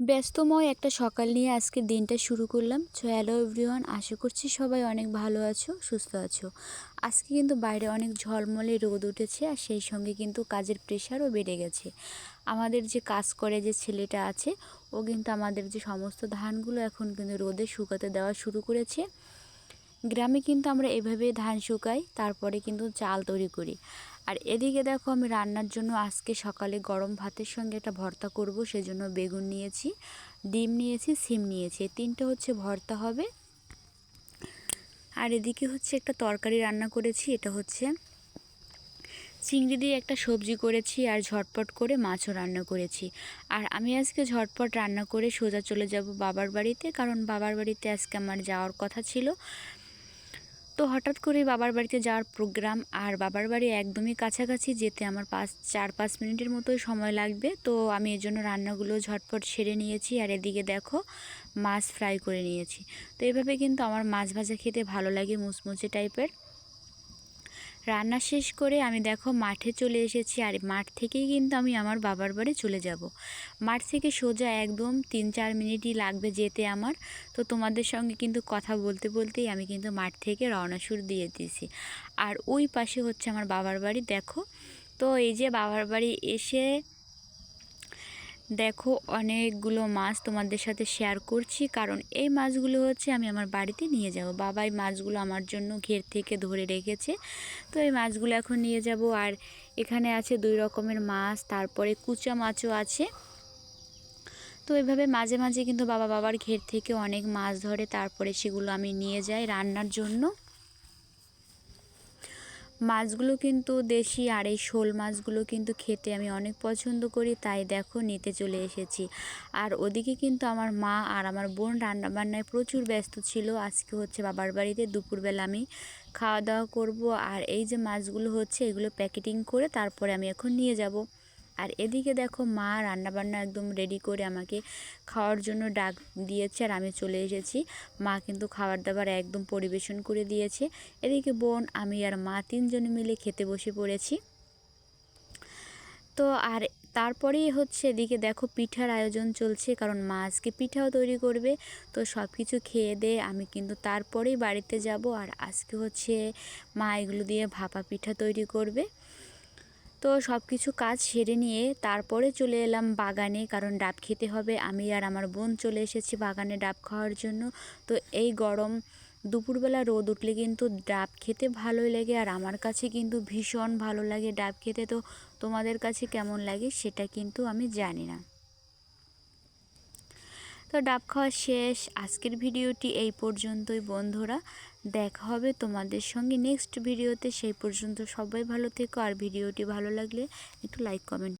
ব্যস্তময় একটা সকাল নিয়ে আজকে দিনটা শুরু করলাম। সো হ্যালো এভরিওয়ান আশা করছি সবাই অনেক ভালো আছো, সুস্থ আছো। আজকে কিন্তু বাইরে অনেক ঝলমলে রোদ উঠেছে আর সেই সঙ্গে কিন্তু কাজের প্রেশারও বেড়ে গেছে। আমাদের যে কাজ করে যে ছেলেটা আছে, ও কিন্তু আমাদের যে সমস্ত ধানগুলো এখন কিন্তু রোদে শুকাতে দেওয়া শুরু করেছে। গ্রামে কিন্তু আমরা এভাবে ধান শুকাই, তারপরে কিন্তু চাল তৈরি করি। আর এদিকে দেখো আমি রান্নার জন্য আজকে সকালে গরম ভাতের সঙ্গে একটা ভর্তা করব, সেজন্য বেগুন নিয়েছি, ডিম নিয়েছি, সিম নিয়েছি। তিনটে হচ্ছে ভর্তা হবে। আর এদিকে হচ্ছে একটা তরকারি রান্না করেছি, এটা হচ্ছে চিংড়ি দিয়ে একটা সবজি করেছি আর ঝটপট করে মাছও রান্না করেছি। আর আমি আজকে ঝটপট রান্না করে সোজা চলে যাব বাবার বাড়িতে, কারণ বাবার বাড়িতে আজকে আমার যাওয়ার কথা ছিল। তো হঠাৎ করে বাবার বাড়িতে যাওয়ার প্রোগ্রাম আর বাবার বাড়ি একদমই কাছাকাছি যেতে আমার পাঁচ, চার, পাঁচ মিনিটের মতোই সময় লাগবে। তো আমি এর জন্য রান্নাগুলো ঝটপট সেরে নিয়েছি আর এদিকে দেখো মাছ ফ্রাই করে নিয়েছি। তো এভাবে কিন্তু আমার মাছ ভাজা খেতে ভালো লাগে, মুচমুচে টাইপের রান্না শেষ করে আমি দেখো মাঠে চলে এসেছি আর মাঠ থেকেই কিন্তু আমি আমার বাবার বাড়ি চলে যাব। মাঠ থেকে সোজা একদম তিন চার মিনিটই লাগবে যেতে আমার। তো তোমাদের সঙ্গে কিন্তু কথা বলতে বলতেই আমি কিন্তু মাঠ থেকে রওনা সুর দিয়ে দিয়েছি। আর ওই পাশে হচ্ছে আমার বাবার বাড়ি, দেখো। তো এই যে বাবার বাড়ি এসে দেখো অনেকগুলো মাছ তোমাদের সাথে শেয়ার করছি। কারণ এই মাছগুলো হচ্ছে আমি আমার বাড়িতে নিয়ে যাব। বাবা এই মাছগুলো আমার জন্য ঘের থেকে ধরে রেখেছে। তো এই মাছগুলো এখন নিয়ে যাব। আর এখানে আছে দুই রকমের মাছ, তারপরে কুচা মাছও আছে। তো এভাবে মাঝে মাঝে কিন্তু বাবা বাবার ঘের থেকে অনেক মাছ ধরে। তারপরে সেগুলো আমি নিয়ে যাই রান্নার জন্য। মাছগুলো কিন্তু দেশি আর এই শোল মাছগুলো কিন্তু খেতে আমি অনেক পছন্দ করি, তাই দেখো নিতে চলে এসেছি। আর ওদিকে কিন্তু আমার মা আর আমার বোন রান্নাবান্নায় প্রচুর ব্যস্ত ছিল, আজকে হচ্ছে বাবার বাড়িতে দুপুরবেলা আমি খাওয়া দাওয়া করব। আর এই যে মাছগুলো হচ্ছে এগুলো প্যাকেটিং করে তারপরে আমি এখন নিয়ে যাব। আর এদিকে দেখো মা রান্নাবান্না একদম রেডি করে আমাকে খাওয়ার জন্য ডাক দিয়েছে আর আমি চলে এসেছি। মা কিন্তু খাবার দাবার একদম পরিবেশন করে দিয়েছে। এদিকে বোন, আমি আর মা তিনজন মিলে খেতে বসে পড়েছি। তো আর তারপরেই হচ্ছে এদিকে দেখো পিঠার আয়োজন চলছে, কারণ মা আজকে পিঠাও তৈরি করবে। তো সব কিছু খেয়ে দে, আমি কিন্তু তারপরেই বাড়িতে যাব। আর আজকে হচ্ছে মা এগুলো দিয়ে ভাপা পিঠা তৈরি করবে। তো সব কিছু কাজ সেরে নিয়ে তারপরে চলে এলাম বাগানে, কারণ ডাব খেতে হবে। আমি আর আমার বোন চলে এসেছি বাগানে ডাব খাওয়ার জন্য। তো এই গরম দুপুরবেলা রোদ উঠলে কিন্তু ডাব খেতে ভালোই লাগে আর আমার কাছে কিন্তু ভীষণ ভালো লাগে ডাব খেতে। তো তোমাদের কাছে কেমন লাগে সেটা কিন্তু আমি জানি না। তো ডাব খাওয়া শেষ। আজকের ভিডিওটি এই পর্যন্তই বন্ধুরা। দেখা হবে তোমাদের সঙ্গে নেক্সট ভিডিওতে সেই পর্যন্ত সবাই ভালো থেকো, আর ভিডিওটি ভালো লাগলে একটু লাইক কমেন্ট